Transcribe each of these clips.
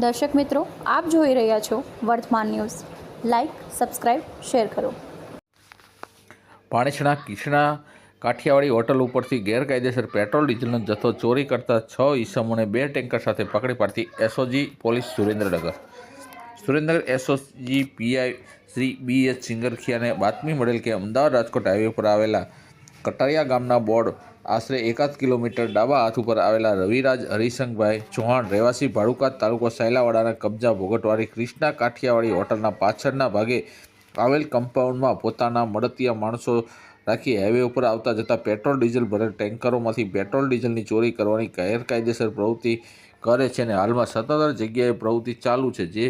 દર્શક મિત્રો, આપ જોઈ રહ્યા છો વર્તમાન ન્યૂઝ. લાઇક સબસ્ક્રાઇબ શેર કરો. પાણીછણા કિશણા કાઠિયાવાડી હોટલ ઉપરથી ગેરકાયદેસર પેટ્રોલ, ડીઝલનો જથ્થો ચોરી કરતા છ ઈસમોને બે ટેન્કર સાથે પકડી પાડતી SOG police Surendranagar. Surendranagar SOG PI Shri B H સિંગરખિયાને બાતમી મળેલ કે અમદાવાદ રાજકોટ હાઈવે પર આવેલા કટારિયા ગામના બોર્ડ આશરે એકાદ કિલોમીટર ડાબા હાથ ઉપર આવેલા રવિરાજ હરિશંગભાઈ ચૌહાણ રહેવાસી ભાડુકાત તાલુકો સાયલાવાડાના કબજા ભોગટવાળી ક્રિષ્ના કાઠિયાવાડી હોટલના પાછળના ભાગે આવેલ કમ્પાઉન્ડમાં પોતાના મળતિયા માણસો રાખી હાઈવે ઉપર આવતા જતા પેટ્રોલ, ડીઝલ ભરેલ ટેન્કરોમાંથી પેટ્રોલ, ડીઝલની ચોરી કરવાની ગેરકાયદેસર પ્રવૃત્તિ કરે છે અને હાલમાં સત્તર જગ્યાએ પ્રવૃત્તિ ચાલુ છે. જે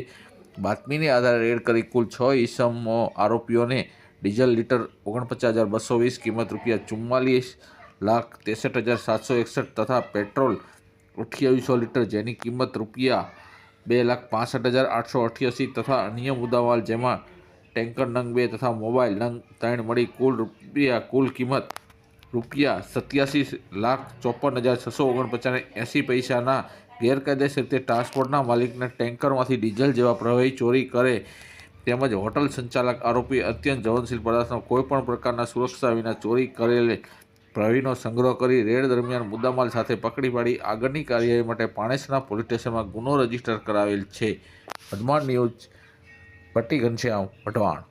બાતમીને આધારે રેડ કરી, કુલ છ ઈસમો આરોપીઓને ડીઝલ લીટર ઓગણપચાસ હજાર બસો વીસ કિંમત રૂપિયા ચુમ્માલીસ લાખ ત્રેસઠ હજાર સાતસો એકસઠ તથા પેટ્રોલ અઠ્યાવીસો લીટર જેની કિંમત રૂપિયા બે લાખ પાસઠ હજાર આઠસો અઠ્યાસી તથા અન્ય મુદ્દામાલ જેમાં ટેન્કર નંગ બે તથા મોબાઈલ નંગ ત્રણ મળી કુલ રૂપિયા, કુલ કિંમત રૂપિયા સત્યાસી લાખ ચોપન હજાર છસો ઓગણપચાસ એંસી પૈસાના ગેરકાયદેસર રીતે ટ્રાન્સપોર્ટના માલિકને ટેન્કરમાંથી ડીઝલ જેવા પ્રવાહી ચોરી કરે તેમજ હોટલ સંચાલક આરોપી અત્યંત જવનશીલ પદાર્થનો કોઈપણ પ્રકારના સુરક્ષા વિના ચોરી કરેલ પ્રવીનો સંગ્રહ કરી રેડ દરમિયાન મુદ્દામાલ સાથે પકડી પાડી આગળની કાર્યવાહી માટે પાણેસરા પોલીસ સ્ટેશનમાં ગુનો રજિસ્ટર કરાવેલ છે. હનુમાન ન્યૂઝ પટ્ટી ઘનશ્યામ વઢવાણ